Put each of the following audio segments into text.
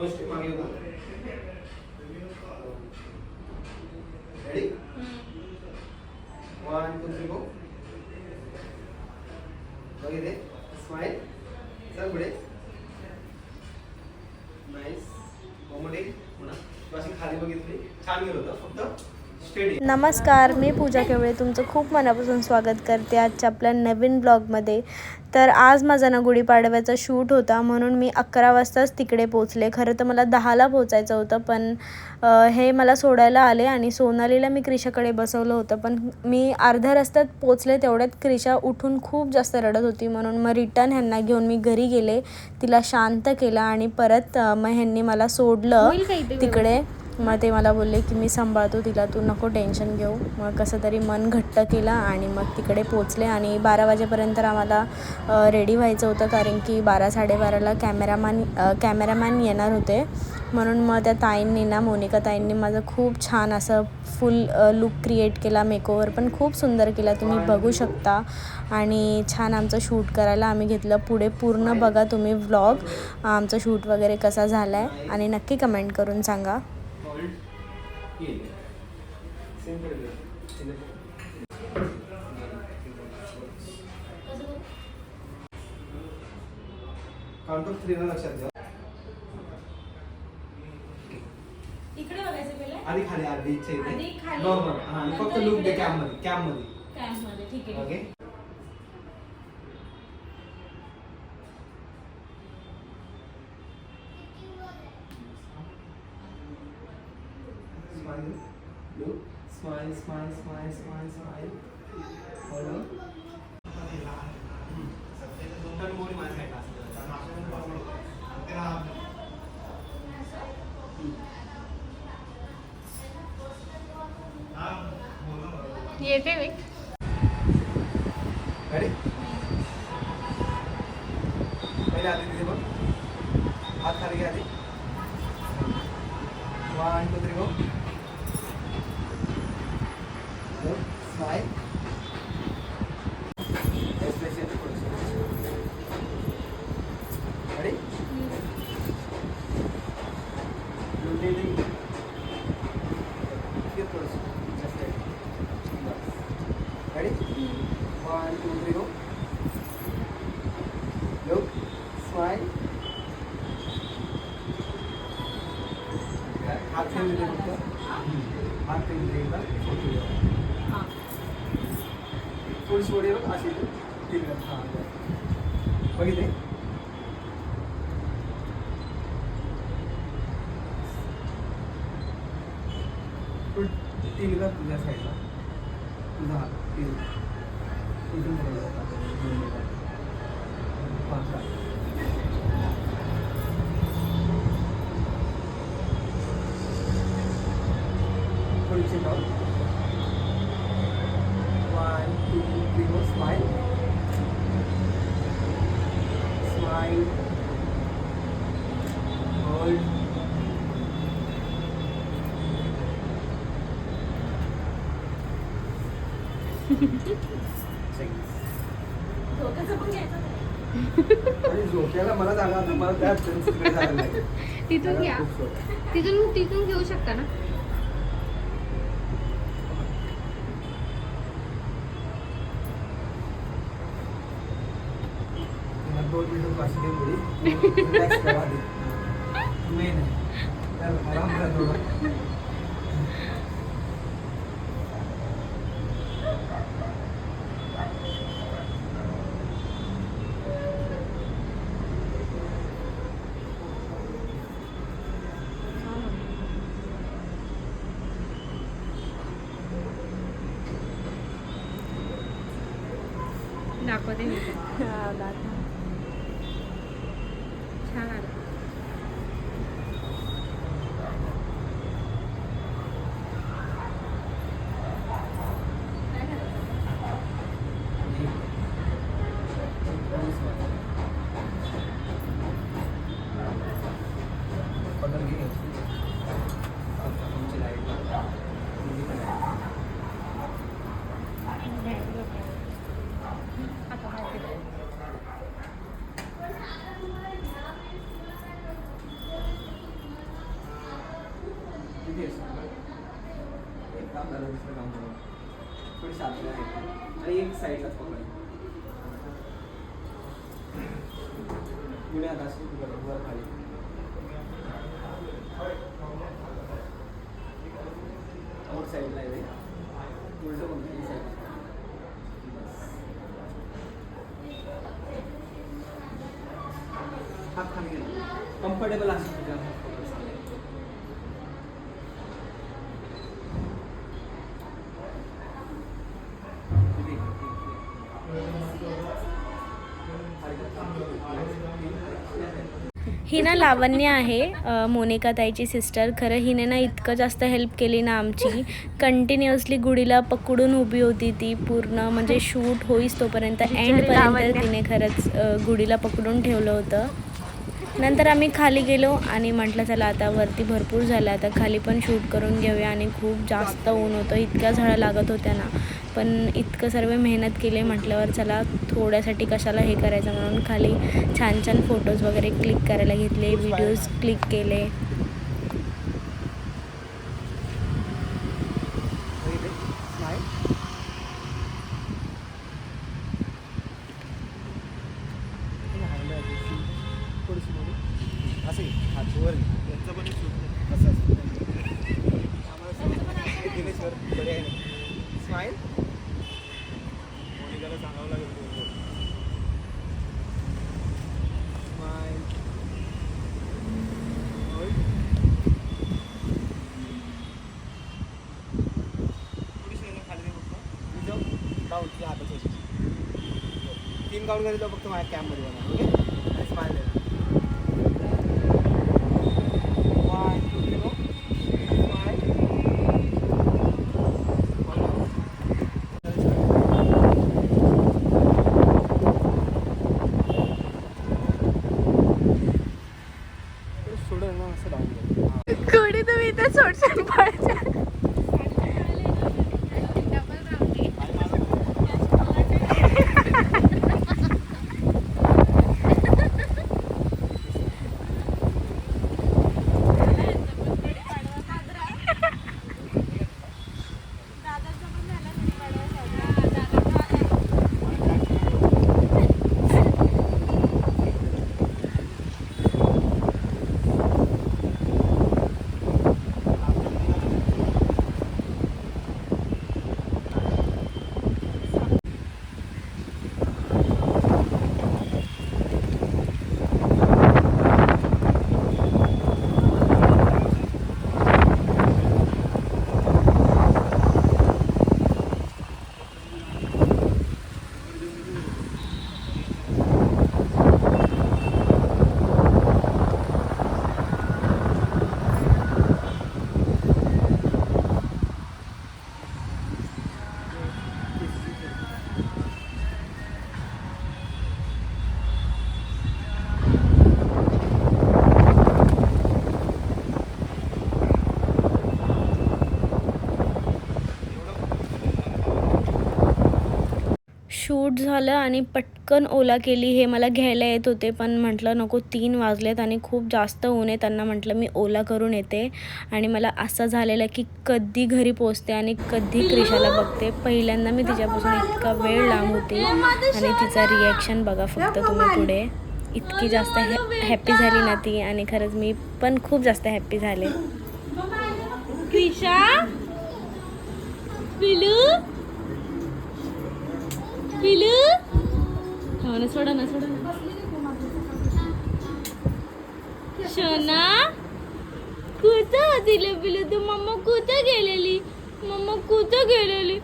दोन मागे येऊ ready one two three go बघितले? स्माइल चल पुढे. नाईस मोमोडे पुन्हा. तू अशी खाली बघितली. छान गेलं होतं. फक्त नमस्कार मी पूजा केवळे. तुमचं खूप मनापासून स्वागत करते आजच्या आपल्या नवीन ब्लॉगमध्ये. तर आज माझा ना गुढीपाडव्याचा शूट होता म्हणून मी अकरा वाजताच तिकडे पोचले खरं तर मला दहाला पोचायचं होतं पण हे मला सोडायला आले आणि सोनालीला मी क्रिशाकडे बसवलं होतं. पण मी अर्ध्या रस्त्यात पोचले तेवढ्यात क्रिशा उठून खूप जास्त रडत होती म्हणून मग रिटर्न ह्यांना घेऊन मी घरी गेले. तिला शांत केलं आणि परत मग ह्यांनी मला सोडलं तिकडे. मग ते मला बोलले की मी सांभाळतो तिला तू नको टेन्शन घेऊ. मग कसं तरी मन घट्ट केलं आणि मग तिकडे पोचले आणि बारा वाजेपर्यंत आम्हाला रेडी व्हायचं होतं कारण की बारा साडेबाराला कॅमेरामॅन कॅमेरामॅन येणार होते. म्हणून मग त्या ताईंनी ना मोनिका ताईंनी माझं खूप छान असं फुल लुक क्रिएट केला मेकओवर पण खूप सुंदर केला. तुम्ही बघू शकता. आणि छान आमचं शूट करायला आम्ही घेतलं. पुढे पूर्ण बघा तुम्ही व्लॉग आमचं शूट वगैरे कसा झाला आहे आणि नक्की कमेंट करून सांगा. काउंट ऑफ थ्री लक्षात ठेवा इकडे बघायचं पहिले आधी खाली आधी इच्छा आधी येते खाली. नॉर्मल हा आणि फक्त नंतर लुक दे इकडे. कॅममध्ये कॅममध्ये कॅम्पमध्ये ठीक आहे okay Smile. Look. Smile, smile, smile, smile, smile. येते मी. अरे पहिले आधी तिथे बघ. हात खाली घ्या आधी. वन टू थ्री बघ स्माइल हात ठेवून दे फक्त. हात ठेवून दे एकदा. फोटो घ्या. हां थोडीशी वर ये बघ, अशी इथे. ठीक आहे. हां, बरं. बघितले फुल तीन कर तुझ्या साईडला तुझा हात तीन इथून पुढे तिथून घ्या. तिथून तिथून घेऊ शकता ना? दोन मिनिटं मेन आहे. तर आराम करा थोडं दाखवते मी हा, दादा. छान आलं बदल घे तुमची लाइट तुमची पण light. आता माहिती झालं दुसरं काम करू थोडी आतल्या आहे आणि एक साईडलाच पकडायचं पुण्यात अशी बरं वर खाली? आउट साईडला आहे उलट कोणत्याही साईड हात खाली गेला कम्फर्टेबल असेल ही ना लावण्य आहे मोनिका ताईची सिस्टर खरं हिने ना इतकं जास्त हेल्प केली ना आमची. कंटिन्युअसली गुडीला पकडून उभी होती ती पूर्ण. म्हणजे शूट होईस तोपर्यंत एंडपर्यंत तिने खरंच गुडीला पकडून ठेवलं होतं. नंतर आम्ही खाली गेलो आणि म्हटलं चला आता वरती भरपूर झालं. आता खाली पण शूट करून घेऊया. आणि खूप जास्त ऊन होतं. इतक्या झळा लागत होत्या ना. पण इतकं सर्व मेहनत केली म्हटल्यावर चला थोड्यासाठी कशाला हे करायचं म्हणून खाली छान छान फोटोज वगैरे क्लिक करायला घेतले व्हिडिओज क्लिक केले. असं घे. हात वर घे. यांचं पण एक shoot. असं असतं. हे दिनेशवर बरे आहे ना. Smile. मोनिकाला सांगावं लागेल बरोबर. Smile. Hold. थोडीशी याला खाली दे फक्त. मी जाऊ. डाऊन तुझ्या हाताच्या तीन काउंट करीत फक्त माझ्या कॅम्पमध्ये बघा ओके? आणि स्माईल द्या सोडून असं डाऊन कर तुम्ही इथे सोडशाल पळायचं शूट झालं आणि पटकन ओला केली हे मला घ्यायला येत होते पण म्हटलं नको तीन वाजलेत आणि खूप जास्त ऊन आहे त्यांना म्हटलं मी ओला करून येते. आणि मला असं झालेलं की कधी घरी पोचते आणि कधी क्रिशाला बघते. पहिल्यांदा मी तिच्यापासून इतका वेळ लांब होते आणि तिचा रिॲक्शन बघा फक्त तुम्ही पुढे. इतकी जास्त हॅ हॅप्पी झाली ना ती आणि खरंच मी पण खूप जास्त हॅप्पी झाले. क्रिशा? पिलू? हो ना सोडा ना सोडा ना. शोना कुठं होती पिलू? तू मम्मा कुठं गेलेली? मम्मा कुठं गेलेली?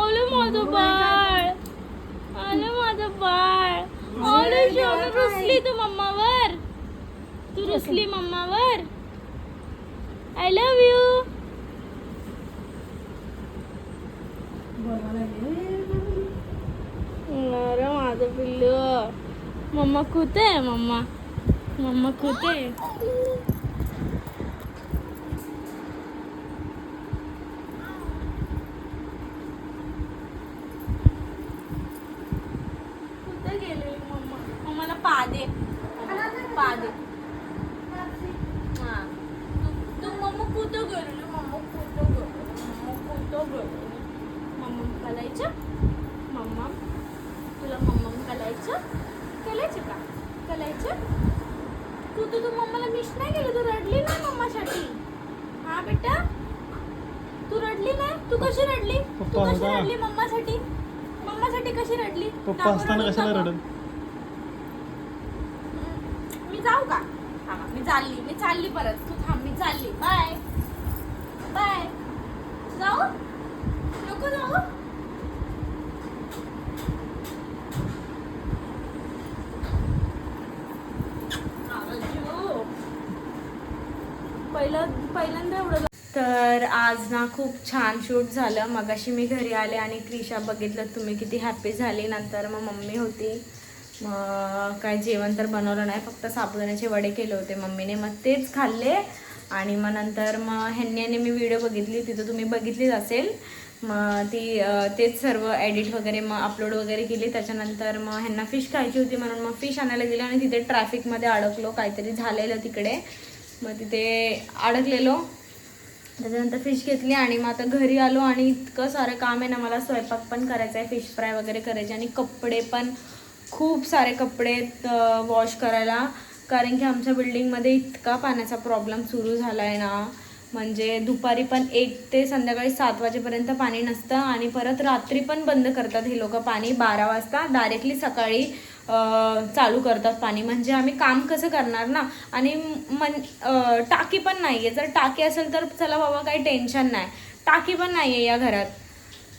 आलं माझं बाळ. आलं माझं बाळ. आलं शोना रुसली तू मम्मावर. तू रुसली मम्मावर. आय लव्ह यू अरे माझं पिल्लू मम्मा कुठे आहे मम्मा मम्मा कुठे आहे कुठे गेलेली मम्मा मम्माला पा दे पा दे हा तू तू मम्मा कुठं गेलेली मम्मा कुठं गेली मम्मा कुठं गेली मम्मम करायचं मम्मम तुला मम्मम करायचं करायचं का? करायचं तू तू तू मम्माला मिस नाही केलं तू रडली ना मम्मासाठी. हा बेटा? तू रडली नाही? तू कशी रडली? तू कशी. रडली मम्मासाठी? मम्मासाठी कशी रडली? पप्पा असताना कशाला. रडत मी जाऊ का? थांबा मी चालली मी चालली परत. तू थांब मी चालली. बाय बाय जाऊ? नको जाऊ आवाज पहिलं पहिल्यांदा एवढं तर आज ना खूप छान शूट झालं. मगाशी मी घरी आले आणि क्रिशा बघितलं तुम्ही किती हॅप्पी झाली. नंतर मग मम्मी होती. मग काय जेवण तर बनवलं नाही फक्त साबुदाण्याचे वडे केले होते मम्मीने. मग तेच खाल्ले आणि मग नंतर मग ह्यांनी मी व्हिडिओ बघितली. तिथं तुम्ही बघितलीच असेल. मग ती तेच सर्व एडिट वगैरे मग अपलोड वगैरे केली. त्याच्यानंतर मग ह्यांना फिश खायची होती म्हणून मग फिश आणायला गेले आणि तिथे ट्रॅफिकमध्ये अडकलो. काहीतरी झालेलं तिकडे. मग तिथे अडकलेलो. त्याच्यानंतर फिश घेतली आणि मग आता घरी आलो आणि इतकं सारं काम आहे ना मला स्वयंपाक पण करायचा आहे फिश फ्राय वगैरे करायचे आणि कपडे पण खूप सारे कपडे वॉश करायला. कारण की आमच्या बिल्डिंगमध्ये इतका पाण्याचा प्रॉब्लेम सुरू झाला आहे ना. म्हणजे दुपारी पण एक ते संध्याकाळी सात वाजेपर्यंत पाणी नसतं आणि परत रात्री पण बंद करतात हे लोक पाणी बारा वाजता. डायरेक्टली सकाळी चालू करतात पाणी. म्हणजे आम्ही काम कसं करणार ना? आणि मन टाकी पण नाही आहे जर टाकी असेल तर चला बाबा काही टेन्शन नाही. टाकी पण नाही आहे या घरात.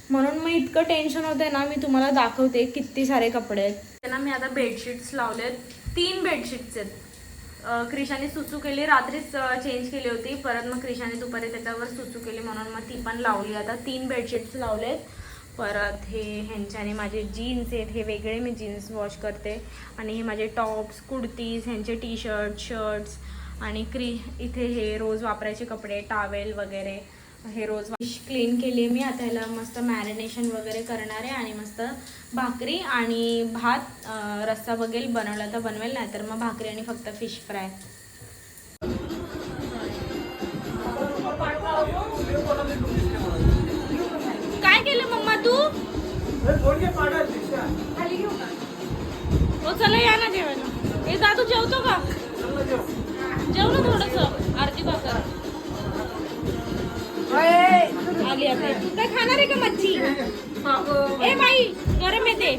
म्हणून मग इतकं टेन्शन होतं ना मी तुम्हाला दाखवते किती सारे कपडे आहेत. त्यांना मी आता बेडशीट्स लावलेत. तीन बेडशीट्स आहेत. क्रिशाने सुचू केली. रात्रीच चेंज केली होती. परत मग क्रिशाने दुपारी त्याच्यावर सुचू केली म्हणून मग ती पण लावली. आता तीन बेडशीट्स लावलेत. परत हे ह्यांच्याने माझे जीन्स आहेत हे वेगळे मी जीन्स वॉश करते. आणि हे माझे टॉप्स कुर्तीज ह्यांचे टी शर्ट शर्ट्स आणि क्री इथे हे रोज वापरायचे कपडे टावेल वगैरे हे रोज फिश क्लीन केली मी. आता ह्याला मस्त मॅरिनेशन वगैरे करणार आहे आणि मस्त भाकरी आणि भात रस्सा वगैरे बनवला तर बनवेल नाही तर मग भाकरी आणि फक्त फिश फ्राय हो चला या ना जेवायला. ए दादू जेवतो का? जेव. ना थोडस आरती भाकर आली आता तू काय खाणार आहे का मच्छी? ए बाई गरम येते